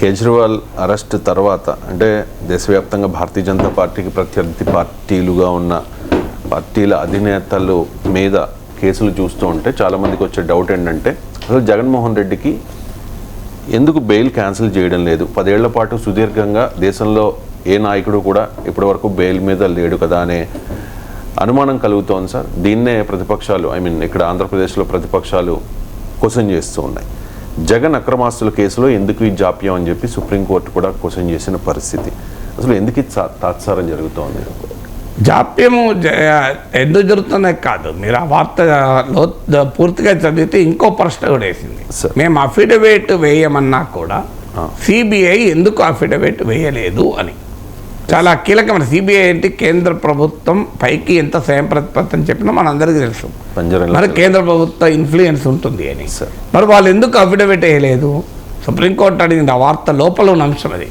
Kejriwal arrest తర్వాత అంటే దేశవ్యాప్తంగా భారతీయ జనతా పార్టీకి ప్రత్యర్థి పార్టీలుగా ఉన్న పార్టీల అధినేతలు మీద కేసులు చూస్తూ ఉంటే చాలామందికి వచ్చే డౌట్ ఏంటంటే అసలు జగన్మోహన్ రెడ్డికి ఎందుకు బెయిల్ క్యాన్సిల్ చేయడం లేదు? పదేళ్ళ పాటు సుదీర్ఘంగా దేశంలో ఏ నాయకుడు కూడా ఇప్పటివరకు బెయిల్ మీద లేడు కదా అనే అనుమానం కలుగుతోంది సార్. దీన్నే ప్రతిపక్షాలు ఐ మీన్ ఇక్కడ ఆంధ్రప్రదేశ్లో ప్రతిపక్షాలు క్వశ్చన్ చేస్తూ ఉన్నాయి. జగన్ అక్రమాస్తుల కేసులో ఎందుకు ఈ జాప్యం అని చెప్పి సుప్రీంకోర్టు కూడా క్వశ్చన్ చేసిన పరిస్థితి. అసలు ఎందుకు తాత్సారం జరుగుతోంది? జాప్యము ఎందుకు జరుగుతుందే కాదు. మీరు ఆ వార్తలో ద- పూర్తిగా చదివితే ఇంకో ప్రశ్న కూడా వేసింది. మేము అఫిడవిట్ వేయమన్నా కూడా సిబిఐ ఎందుకు అఫిడవిట్ వేయలేదు అని. చాలా కీలకమైన సిబిఐ ఏంటి కేంద్ర ప్రభుత్వం పైకి ఎంత స్వయం ప్రతిపత్తి అని చెప్పినా మనందరికీ తెలుసు. మరి కేంద్ర ప్రభుత్వ ఇన్ఫ్లుయెన్స్ ఉంటుంది అని. మరి వాళ్ళు ఎందుకు అఫిడవిట్ వేయలేదు? సుప్రీంకోర్టు అడిగింది ఆ వార్త లోపల ఉన్న అంశం అది.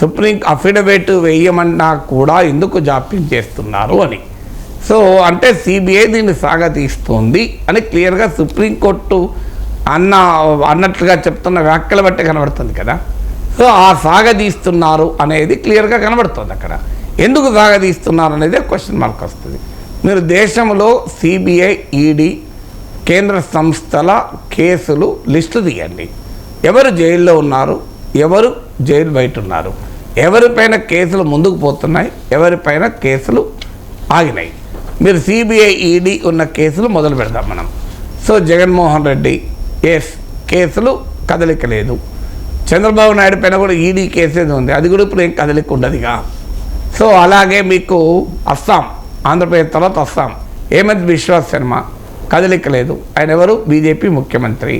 సుప్రీం అఫిడవిట్ వేయమన్నా కూడా ఎందుకు జాప్యం చేస్తున్నారు అని. సో అంటే సిబిఐ దీన్ని సాగతీస్తుంది అని క్లియర్గా సుప్రీంకోర్టు అన్న అన్నట్లుగా చెప్తున్న వ్యాఖ్యలు బట్టి కనబడుతుంది కదా. సో ఆ సాగదీస్తున్నారు అనేది క్లియర్గా కనబడుతుంది అక్కడ. ఎందుకు సాగదీస్తున్నారు అనేది క్వశ్చన్ మార్క్ వస్తుంది. మీరు దేశంలో సిబిఐ ఈడీ కేంద్ర సంస్థల కేసులు లిస్టు తీయండి. ఎవరు జైల్లో ఉన్నారు? ఎవరు జైలు బయట ఉన్నారు? ఎవరిపైన కేసులు ముందుకు పోతున్నాయి? ఎవరిపైన కేసులు ఆగినాయి? మీరు సిబిఐ ఈడీ ఉన్న కేసులు మొదలు పెడదాం మనం. సో జగన్మోహన్ రెడ్డి ఎస్ కేసులు కదలిక లేదు చంద్రబాబు నాయుడు పైన కూడా ఈడీ కేసేది ఉంది. అది కూడా ఇప్పుడు ఏం కదలిక ఉండదుగా సో అలాగే మీకు అస్సాం ఆంధ్రప్రదేశ్ తర్వాత అస్సాం. హేమంత్ బిశ్వాస్ శర్మ కదలిక లేదు ఆయన ఎవరు? బీజేపీ ముఖ్యమంత్రి.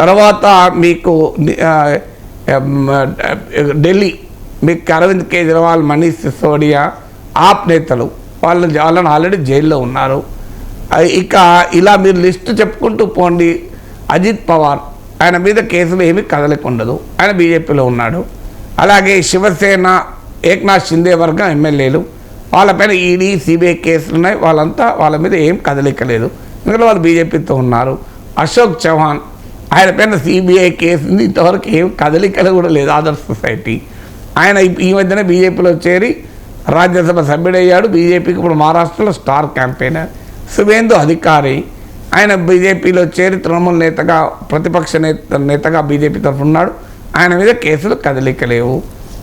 తర్వాత మీకు ఢిల్లీ. మీకు అరవింద్ కేజ్రీవాల్ మనీష్ సిసోడియా ఆప్ నేతలు. వాళ్ళ వాళ్ళని ఆల్రెడీ జైల్లో ఉన్నారు. ఇక ఇలా మీరు లిస్టు చెప్పుకుంటూ పోండి. అజిత్ పవార్ ఆయన మీద కేసులు ఏమి కదలిక ఉండదు ఆయన బీజేపీలో ఉన్నాడు. అలాగే శివసేన ఏక్నాథ్ షిందే వర్గం ఎమ్మెల్యేలు. వాళ్ళపైన ఈడీ సిబిఐ కేసులు ఉన్నాయి. వాళ్ళంతా వాళ్ళ మీద ఏం కదలిక లేదు ఎందుకంటే వాళ్ళు బీజేపీతో ఉన్నారు. అశోక్ చౌహాన్ ఆయన పైన సిబిఐ కేసు ఉంది. ఇంతవరకు ఏం కదలికలు కూడా లేదు ఆదర్శ సొసైటీ. ఆయన ఈ- మధ్యన బీజేపీలో చేరి రాజ్యసభ సభ్యుడయ్యాడు. బీజేపీకి ఇప్పుడు మహారాష్ట్రలో స్టార్ క్యాంపెయినర్. శుభేందు అధికారి. ఆయన బీజేపీలో చేరి తృణమూల నేతగా ప్రతిపక్ష నేత నేతగా బీజేపీ తరఫున ఉన్నాడు. ఆయన మీద కేసులు కదలికలేవు.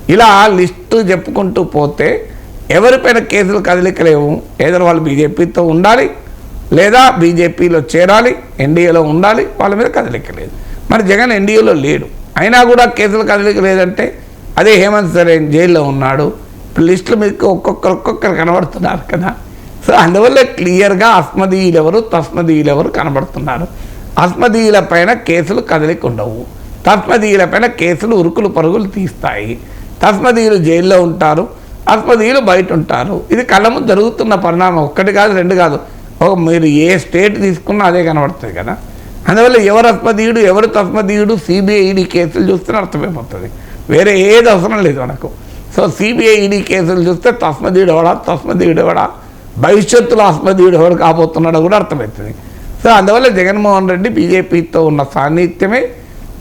ఇలా లిస్టు చెప్పుకుంటూ పోతే ఎవరిపైన కేసులు కదలికలేవు? ఏదో వాళ్ళు బీజేపీతో ఉండాలి లేదా బీజేపీలో చేరాలి ఎన్డీఏలో ఉండాలి వాళ్ళ మీద కదలికలేదు. మరి జగన్ ఎన్డీఏలో లేడు. అయినా కూడా కేసులు కదలికలేదంటే అదే హేమంత్ సరేన్ జైల్లో ఉన్నాడు. ఇప్పుడు లిస్టులు మీకు ఒక్కొక్కరు ఒక్కొక్కరు కనబడుతున్నారు కదా. సో అందువల్ల క్లియర్గా అస్మదీయులు ఎవరు కనబడుతున్నారు. అస్మదీయుల పైన కేసులు కదలిక ఉండవు తస్మదీయుల పైన కేసులు ఉరుకులు పరుగులు తీస్తాయి. తస్మదీయులు జైల్లో ఉంటారు. అస్మదీయులు బయట ఉంటారు ఇది కళ్ళము జరుగుతున్న పరిణామం. ఒక్కటి కాదు రెండు కాదు. ఒక మీరు ఏ స్టేట్ తీసుకున్నా అదే కనబడుతుంది కదా. అందువల్ల ఎవరు అస్మదీయుడు ఎవరు తస్మదీయుడు సిబిఐడి కేసులు చూస్తే అర్థమైపోతుంది. వేరే ఏది అవసరం లేదు మనకు. సో సిబిఐడి కేసులు చూస్తే తస్మదీయుడు ఎవడా తస్మదీయుడు ఎవడా? భవిష్యత్తులో ఆస్మదీయుడు ఎవరు కాబోతున్నాడో కూడా అర్థమవుతుంది. సో అందువల్ల జగన్మోహన్ రెడ్డి బీజేపీతో ఉన్న సాన్నిధ్యమే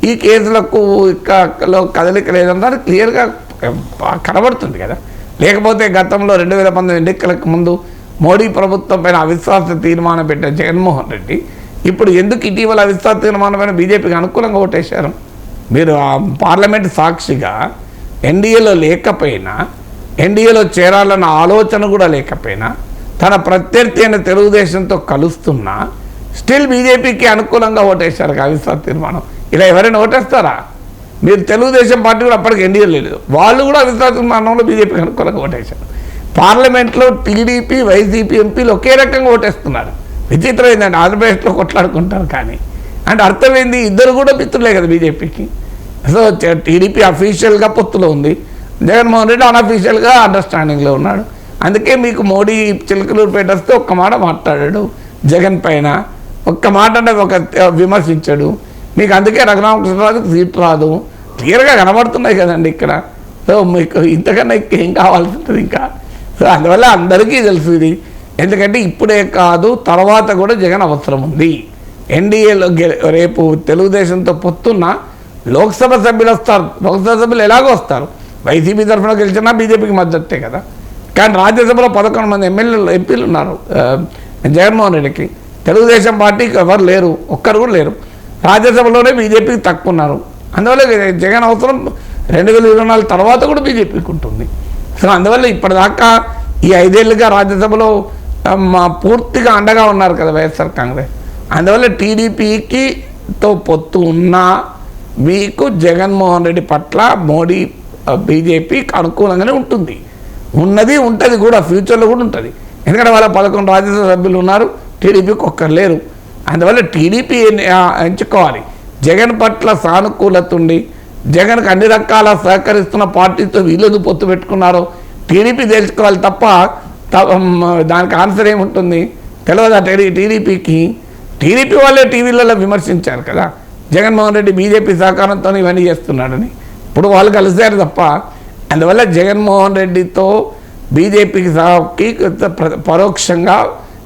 ఈ కేసులకు ఇక్కలో కదలిక లేదన్నది క్లియర్గా కనబడుతుంది కదా. లేకపోతే గతంలో రెండు వేల పంతొమ్మిది ఎన్నికలకు ముందు మోడీ ప్రభుత్వం పైన అవిశ్వాస తీర్మానం పెట్టిన జగన్మోహన్ రెడ్డి ఇప్పుడు ఎందుకు ఇటీవల అవిశ్వాస తీర్మానం పైన బీజేపీకి అనుకూలంగా ఓటేశారు? మీరు పార్లమెంట్ సాక్షిగా ఎన్డీఏలో లేకపోయినా ఎన్డీఏలో చేరాలన్న ఆలోచన కూడా లేకపోయినా తన ప్రత్యర్థి అయిన తెలుగుదేశంతో కలుస్తున్నా స్టిల్ బీజేపీకి అనుకూలంగా ఓటేశారు అవిశ్వాస తీర్మానం. ఇలా ఎవరైనా ఓటేస్తారా? మీరు తెలుగుదేశం పార్టీ కూడా అప్పటికి ఎన్డీఏ లేదు. వాళ్ళు కూడా అవిశ్వాస తీర్మానంలో బీజేపీకి అనుకూలంగా ఓటేశారు. పార్లమెంట్లో టీడీపీ వైసీపీ ఎంపీలు ఒకే రకంగా ఓటేస్తున్నారు. విచిత్రమైందండి ఏంటంటే ఆంధ్రప్రదేశ్లో కొట్లాడుకుంటారు కానీ. అంటే అర్థమైంది ఇద్దరు కూడా మిత్రులే కదా బీజేపీకి. సో టీడీపీ అఫీషియల్గా పొత్తులో ఉంది. జగన్మోహన్ రెడ్డి అన్అఫీషియల్గా అండర్స్టాండింగ్లో ఉన్నాడు. అందుకే మీకు మోడీ చిలకలూరుపేట వస్తే ఒక్క మాట మాట్లాడాడు. జగన్ పైన ఒక్క మాట అంటే ఒక విమర్శించాడు. మీకు అందుకే రఘురామకృష్ణరాజుకు సీట్ రాదు. క్లియర్గా కనబడుతున్నాయి కదండి ఇక్కడ. సో మీకు ఇంతకన్నా ఏం కావాల్సి ఉంటుంది ఇంకా? సో అందువల్ల అందరికీ తెలుసు ఇది. ఎందుకంటే ఇప్పుడే కాదు తర్వాత కూడా జగన్ అవసరం ఉంది. ఎన్డీఏలో రేపు తెలుగుదేశంతో పొత్తున్న లోక్సభ సభ్యులు వస్తారు. లోక్సభ సభ్యులు ఎలాగో వస్తారు. వైసీపీ తరఫున గెలిచినా బీజేపీకి మద్దతే కదా. కానీ రాజ్యసభలో పదకొండు మంది ఎమ్మెల్యేలు ఎంపీలు ఉన్నారు. జగన్మోహన్ రెడ్డికి. తెలుగుదేశం పార్టీకి ఎవరు లేరు ఒక్కరు కూడా లేరు. రాజ్యసభలోనే బీజేపీకి తక్కువ ఉన్నారు. అందువల్ల జగన్ అవసరం రెండు వేల ఇరవై నాలుగు తర్వాత కూడా బీజేపీకి ఉంటుంది. సో అందువల్ల ఇప్పటిదాకా ఈ ఐదేళ్ళుగా రాజ్యసభలో మా పూర్తిగా అండగా ఉన్నారు కదా వైఎస్ఆర్ కాంగ్రెస్. అందువల్ల టీడీపీకి తో పొత్తు ఉన్నా మీకు జగన్మోహన్ రెడ్డి పట్ల మోడీ బీజేపీకి అనుకూలంగానే ఉంటుంది. ఉన్నది ఉంటుంది కూడా ఫ్యూచర్లో కూడా ఉంటుంది. ఎందుకంటే వాళ్ళ పదకొండు రాజ్యసభ సభ్యులు ఉన్నారు టీడీపీకి ఒక్కరు లేరు. అందువల్ల టీడీపీ ఎంచుకోవాలి. జగన్ పట్ల సానుకూలత ఉండి జగన్కి అన్ని రకాల సహకరిస్తున్న పార్టీతో వీళ్ళు పొత్తు పెట్టుకున్నారో టీడీపీ తెలుసుకోవాలి తప్ప త- దానికి ఆన్సర్ ఏముంటుంది? తెలియదు ఆ టీడీపీకి? టీడీపీ వాళ్ళే టీవీలలో విమర్శించారు కదా. జగన్మోహన్ రెడ్డి బీజేపీ సహకారంతో ఇవన్నీ చేస్తున్నాడని. ఇప్పుడు వాళ్ళు కలిశారు తప్ప అందువల్ల జగన్మోహన్ రెడ్డితో బీజేపీకి పరోక్షంగా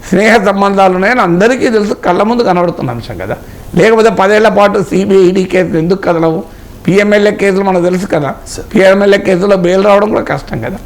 స్నేహ సంబంధాలు ఉన్నాయని అందరికీ తెలుసు. కళ్ళ ముందు కనబడుతున్న అంశం కదా. లేకపోతే పదేళ్ళ పాటు సిబిఐ ఈడీ కేసులు ఎందుకు కదలవు? పిఎంఎల్ఏ కేసులు మనకు తెలుసు కదా. పిఎంఎల్ఏ కేసులో బెయిల్ రావడం కూడా కష్టం కదా.